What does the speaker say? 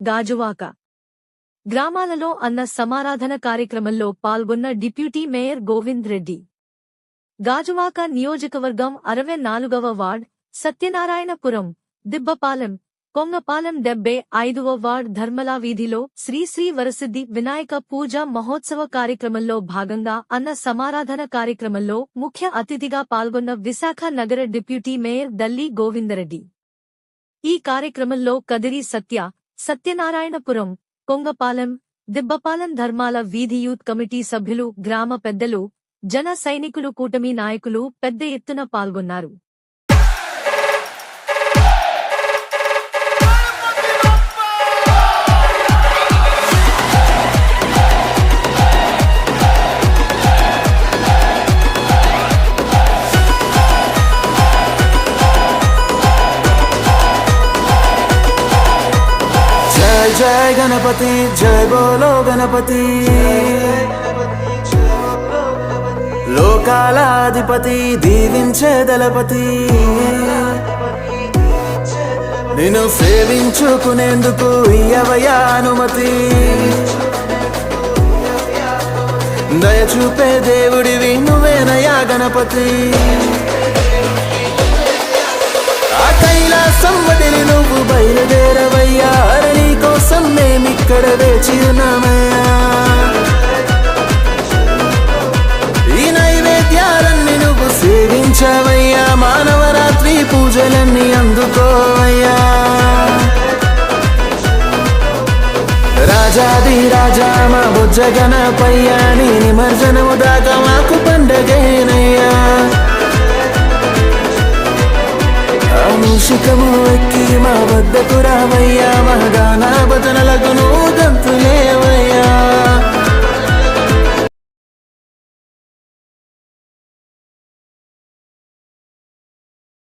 గాజువాక. గ్రామాలలో అన్న సమారాధన కార్యక్రమంలో పాల్గొన్న డిప్యూటీ మేయర్ గోవింద్ రెడ్డి. గాజువాక నియోజకవర్గం అరవై నాలుగవ వార్డ్ సత్యనారాయణపురం దిబ్బపాలెం కొంగపాలెం డెబ్బై ఐదవ వార్డ్ ధర్మలా వీధిలో శ్రీశ్రీ వరసిద్ధి వినాయక పూజ మహోత్సవ కార్యక్రమంలో భాగంగా అన్న సమారాధన కార్యక్రమంలో ముఖ్య అతిథిగా పాల్గొన్న విశాఖ నగర డిప్యూటీ మేయర్ దల్లి గోవిందరెడ్డి. ఈ కార్యక్రమంలో కదిరి సత్య సత్యనారాయణపురం కొంగపాలెం దిబ్బపాలెం ధర్మాల వీధి యూత్ కమిటీ సభ్యులు గ్రామ పెద్దలు జన సైనికులు కూటమి నాయకులు పెద్ద ఎత్తున పాల్గొన్నారు. జయ జయ గణపతి జయ బోలో గణపతి. లోకాలాధిపతి దీవించే దళపతి. నిన్ను సేవించుకునేందుకు ఇయ్యవయా అనుమతి దయచూపే దేవుడివి నువ్వేనయా గణపతి. ఆ కైలాసం వదిలి నువ్వు బయలుదేరవయ్యా. ఇక్కడ వేచి ఉన్నామయ్యా ఈ నైవేద్యాలన్నీ నువ్వు సేవించవయ్యా. మానవరాత్రి పూజలన్నీ అందుకోవయ్యా. రాజాది రాజా మా బుజ్జ గణపయ్యా నీ నిమర్జనము దాకా మాకు పండగేనయ్యా. మూషికము ఎక్కి మా వద్దకు రావయ్యా. మహగానా જગનું